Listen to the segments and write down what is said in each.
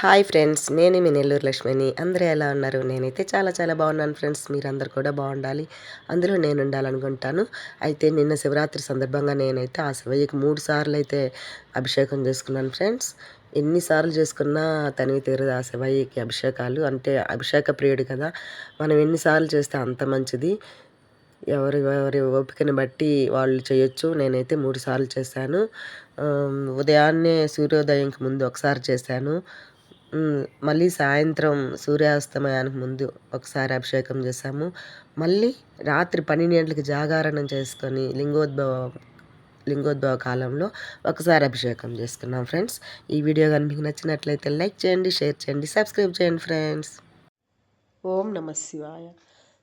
Hi friends నేను మీ నెల్లూరు లక్ష్మిని. అందరూ ఎలా ఉన్నారు? నేనైతే చాలా చాలా బాగున్నాను ఫ్రెండ్స్. మీరందరూ కూడా బాగుండాలి. అందులో నేను ఉండాలనుకుంటాను అయితే నిన్న శివరాత్రి సందర్భంగా నేనైతే ఆ శివయ్యకి మూడు సార్లు అయితే అభిషేకం చేసుకున్నాను ఫ్రెండ్స్. ఎన్నిసార్లు చేసుకున్నా తనివి తీరదు ఆ శివయ్యకి అభిషేకాలు. అంటే అభిషేక ప్రియుడు కదా. మనం ఎన్నిసార్లు చేస్తే అంత మంచిది. ఎవరి ఎవరి ఓపికని బట్టి వాళ్ళు చేయొచ్చు. నేనైతే మూడు సార్లు చేశాను. ఉదయాన్నే సూర్యోదయంకి ముందు ఒకసారి చేశాను. మళ్ళీ సాయంత్రం సూర్యాస్తమయానికి ముందు ఒకసారి అభిషేకం చేసాము మళ్ళీ రాత్రి పన్నెండు గంటలకి జాగారణం చేసుకొని లింగోద్భవ లింగోద్భవ కాలంలో ఒకసారి అభిషేకం చేసుకున్నాం ఫ్రెండ్స్. ఈ వీడియో కానీ మీకు నచ్చినట్లయితే లైక్ చేయండి షేర్ చేయండి సబ్స్క్రైబ్ చేయండి ఫ్రెండ్స్. ఓం నమ శివాయ.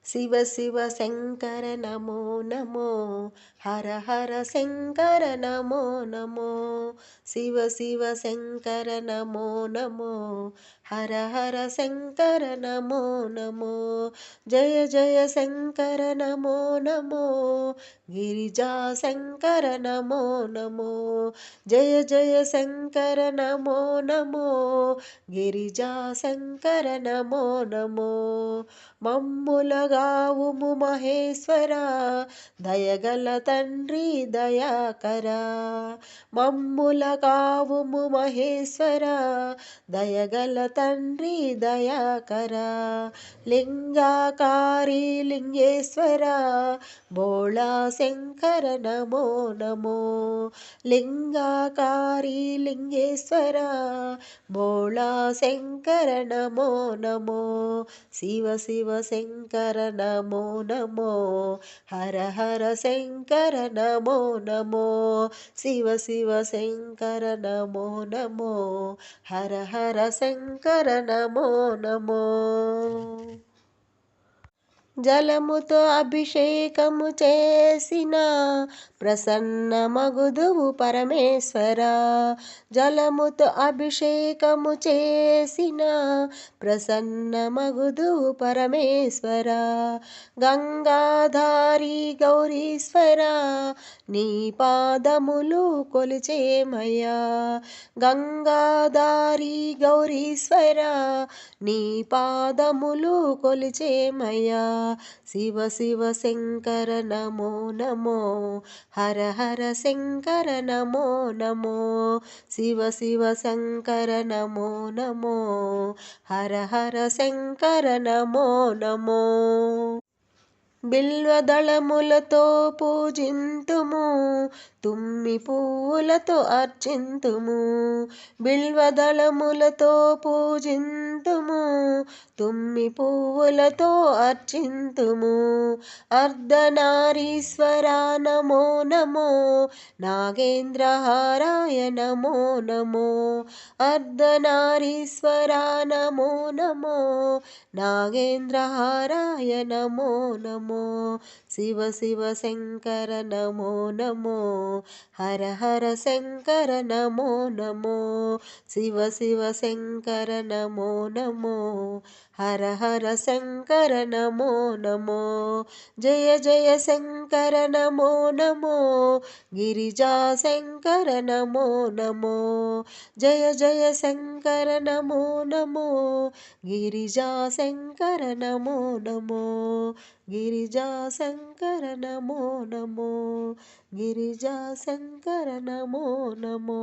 శివ శివ శంకర నమో నమో హర హర శంకర నమో నమో శివ శివ శంకర నమో నమో హర హర శంకర నమో నమో జయ జయ శంకర నమో నమో గిరిజా శంకర నమో నమో జయ జయ శంకర నమో నమో గిరిజా శంకర నమో నమో గావుము మహేశ్వర దయగల తండ్రి దయాకర. మమ్ముల కావుము మహేశ్వర దయగల తండ్రి దయాకర. లింగాకారి లింగేశ్వర బోళా శంకర నమో నమో. లింగాకారి లింగేశ్వర బో శంకర నమో నమో శివ శివ శంకర నమో నమో హర హర శంకర నమో నమో శివ శివ శంకర నమో నమో హర హర శంకర నమో నమో. జలముతో అభిషేకము చేసిన ప్రసన్న మగుదువు పరమేశ్వర. జలముతో అభిషేకము చేసిన ప్రసన్న మగుదువు పరమేశ్వర. గంగాధారి గౌరీశ్వర నీ పాదములు కొలిచేమయ్యా. గంగాధారి గౌరీశ్వర నీ పాదములు కొలిచేమయ్యా. శివ శివ శంకర నమో నమో హర హర శంకర నమో నమో శివ శివ శంకర నమో నమో హర హర శంకర నమో నమో. బిల్వదళములతో పూజింతుము తుమ్మి పువ్వులతో అర్చింతుము. బిల్వదళములతో పూజింతు తుమ్మి పువ్వులతో అర్చింతుము. అర్ధనారీశ్వర నమో నమో. నాగేంద్రహారాయ నమో నమో. అర్ధనారీశ్వర నమో నమో. నాగేంద్రహారాయ నమో నమో. శివ శివ శంకర నమో నమో. హర హర శంకర నమో నమో. శివ శివ శంకర నమో నమో. హర హర శంకర నమో నమో జయ జయ శంకర నమో నమో గిరిజా శంకర నమో నమో జయ జయ శంకర నమో నమో గిరిజా శంకర నమో నమో గిరిజా శంకర నమో నమో గిరిజా శంకర నమో నమో.